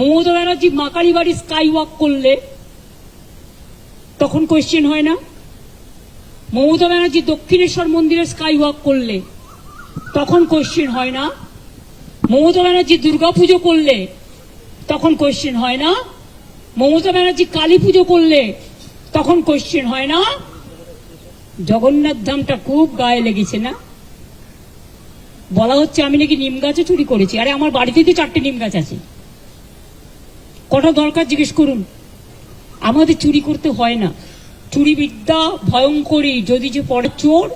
মমতা ব্যানার্জি মাকারি বাড়ি sky walk করলে, তখন কোয়েশ্চেন হয় না? মমতা ব্যানার্জি দক্ষিণেশ্বর মন্দিরে স্কাই ওয়াক করলে, তখন কোয়েশ্চেন হয় না? মমতা ব্যানার্জি দুর্গাপুজো করলে, তখন কোয়েশ্চেন হয় না? মমতা ব্যানার্জি কালী পুজো করলে, তখন কোয়েশ্চেন হয় না? জগন্নাথ ধামটা খুব গায়ে লেগেছে না? বলা হচ্ছে আমি নাকি নিম গাছও চুরি করেছি। আরে আমার বাড়িতে তো চারটে নিম গাছ আছে। কটা দরকার জিজ্ঞেস করুন। আমাদের চুরি করতে হয় না। চুরি বিদ্যা ভয়ঙ্করী যদি যে পড়ে চোর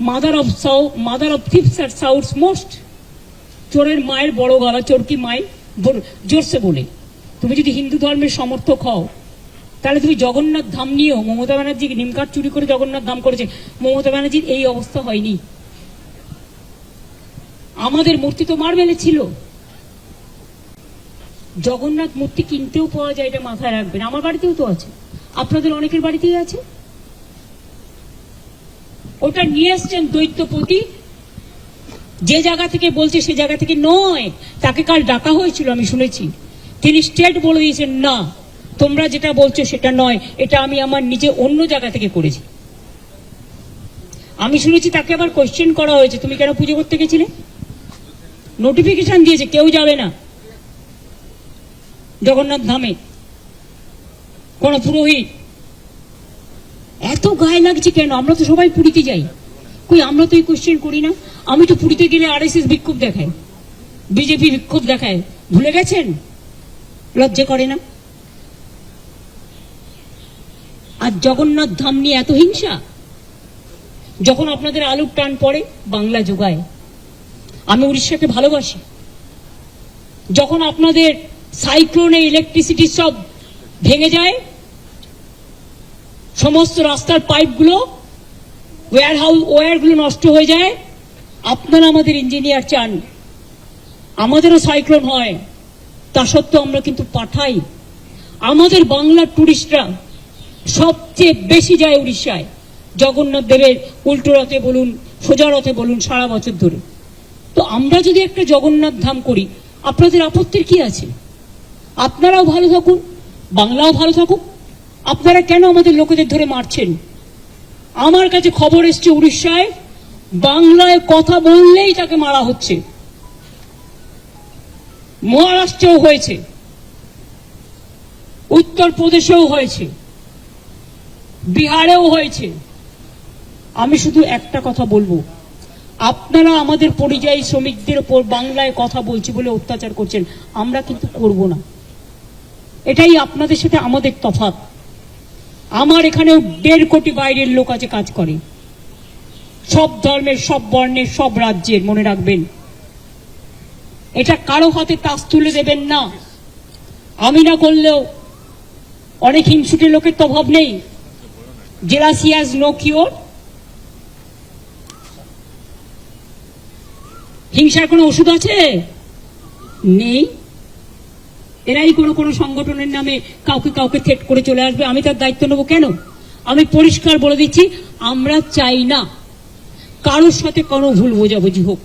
mother of south mother of thieves R south's most চোরের মায়ের বড় গলা, চোর কি মায়ের? জোরসে বলে। তুমি যদি হিন্দু ধর্মের সমর্থক হও, তাহলে তুমি জগন্নাথ ধাম নিয়েও, মমতা ব্যানার্জি নিমকাঠ চুরি করে জগন্নাথ ধাম করেছে? মমতা ব্যানার্জির এই অবস্থা হয়নি। আমাদের মূর্তি তো মার্বেলে ছিল। জগন্নাথ মূর্তি কিনতেও পাওয়া যায় এটা মাথায় রাখবেন। আমার বাড়িতেও তো আছে। আপনাদের অনেকের বাড়িতেই আছে। ওটা নিয়ে এসছেন দৈত্যপতি। যে জায়গা থেকে বলছে সে জায়গা থেকে নয়। তাকে কাল ডাকা হয়েছিল, আমি শুনেছি। তিনি স্টেট বলে দিয়েছেন, না, তোমরা যেটা বলছো সেটা নয়। এটা আমি আমার নিজে অন্য জায়গা থেকে করেছি। আমি শুনেছি তাকে আবার কোশ্চেন করা হয়েছে। তুমি কেন পুজো করতে গেছিলে? নোটিফিকেশন দিয়েছে, কেউ যাবে না। জগন্নাথ ধামে। কোন পুরোহিত, এত গায়ে লাগছে কেন? আমরা তো সবাই পুরীতে যাই। কই, আমরা তো এই কোশ্চেন করি না? আমি তো পুরীতে গেলে আর এস বিক্ষোভ দেখায় বিজেপি বিক্ষোভ দেখায় ভুলে গেছেন? লজ্জা করে না? আর জগন্নাথ ধাম নিয়ে এত হিংসা? যখন আপনাদের আলুর টান পড়ে, বাংলা যোগায়। আমি উড়িষ্যাকে ভালোবাসি। যখন আপনাদের সাইক্লোনে ইলেকট্রিসিটি সব ভেঙে যায়। সমস্ত রাস্তার পাইপগুলো ওয়্যার হাউস ওয়্যারগুলো নষ্ট হয়ে যায়। আপনারা আমাদের ইঞ্জিনিয়ার চান। আমাদেরও সাইক্লোন হয়। তা সত্ত্বেও আমরা কিন্তু পাঠাই। আমাদের বাংলার টুরিস্টরা সবচেয়ে বেশি যায় উড়িষ্যায়। জগন্নাথ দেবের উল্টো রথে বলুন, সোজা রথে বলুন, সারা বছর ধরে। তো আমরা যদি একটা জগন্নাথ ধাম করি, আপনাদের আপত্তির কি আছে? আপনারাও ভালো থাকুন, বাংলাও ভালো থাকুক। আপনারা কেন আমাদের লোকেদের ধরে মারছেন? আমার কাছে খবর এসছে উড়িষ্যায়, বাংলায় কথা বললেই তাকে মারা হচ্ছে। মহারাষ্ট্রেও হয়েছে। উত্তরপ্রদেশেও হয়েছে। বিহারেও হয়েছে। আমি শুধু একটা কথা বলব। আপনারা আমাদের পরিযায়ী শ্রমিকদের ওপর বাংলায় কথা বলছি বলে অত্যাচার করছেন। আমরা কিন্তু করব না। এটাই আপনাদের সাথে আমাদের তফাৎ। আমার এখানেও দেড় কোটি বাইরের লোক আছে কাজ করে। সব ধর্মের, সব বর্ণের, সব রাজ্যের, মনে রাখবেন। এটা কারও হাতে তাস তুলে দেবেন না। আমি না করলেও অনেক হিংসুটের লোকের তো অভাব নেই। Jealousies no cure. হিংসার কোনো ওষুধ আছে? নেই। এরাই কোনো কোনো সংগঠনের নামে কাউকে কাউকে থেট করে চলে আসবে, আমি তার দায়িত্ব নেব কেন? আমি পরিষ্কার বলে দিচ্ছি, আমরা চাই না কারোর সাথে কোনো ভুল বোঝাবুঝি হোক।